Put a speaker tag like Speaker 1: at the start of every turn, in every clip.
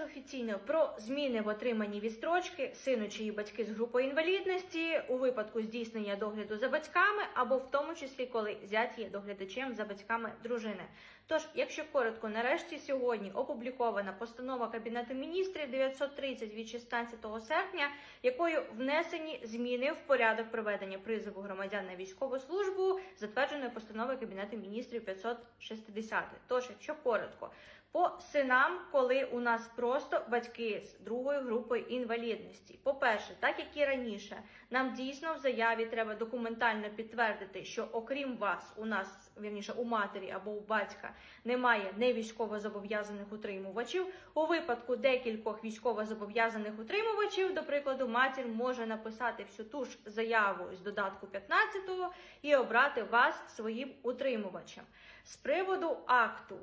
Speaker 1: також офіційно про зміни в отриманні відстрочки сину чиї батьки з групою інвалідності у випадку здійснення догляду за батьками, або в тому числі, коли зять є доглядачем за батьками дружини. Тож, якщо коротко, нарешті сьогодні опублікована постанова Кабінету міністрів 930 від 16 серпня, якою внесені зміни в порядок проведення призову громадян на військову службу, затвердженої постановою Кабінету міністрів 560. Тож, якщо коротко, по синам, коли у нас просто батьки з другою групою інвалідності. По-перше, так як і раніше, нам дійсно в заяві треба документально підтвердити, що окрім вас, у нас вірніше у матері або у батька немає не військовозобов'язаних утримувачів. У випадку декількох військовозобов'язаних утримувачів, до прикладу, матір може написати всю ту ж заяву з додатку 15-го і обрати вас своїм утримувачем. З приводу акту.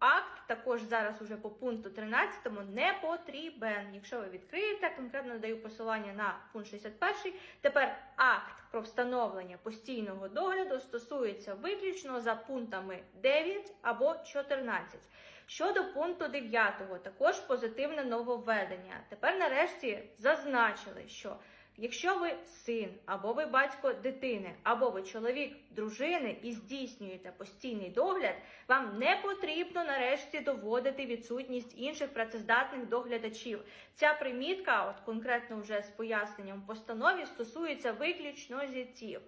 Speaker 1: Акт також зараз уже по пункту 13 не потрібен. Якщо ви відкриєте, конкретно даю посилання на пункт 61. Тепер акт про встановлення постійного догляду стосується виключно за пунктами 9 або 14. Щодо пункту 9, також позитивне нововведення. Тепер нарешті зазначили, що Якщо ви син, або ви батько дитини, або ви чоловік дружини і здійснюєте постійний догляд, вам не потрібно нарешті доводити відсутність інших працездатних доглядачів. Ця примітка, от конкретно вже з поясненням в постанові, стосується виключно зятів.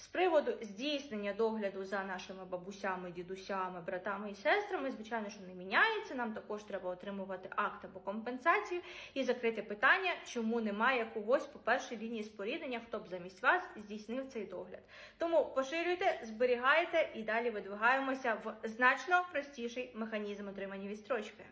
Speaker 1: З приводу здійснення догляду за нашими бабусями, дідусями, братами і сестрами, звичайно, що не міняється. Нам також треба отримувати акт або компенсацію і закрити питання, чому немає когось по першій лінії споріднення, хто б замість вас здійснив цей догляд. Тому поширюйте, зберігайте і далі видвигаємося в значно простіший механізм отримання відстрочки.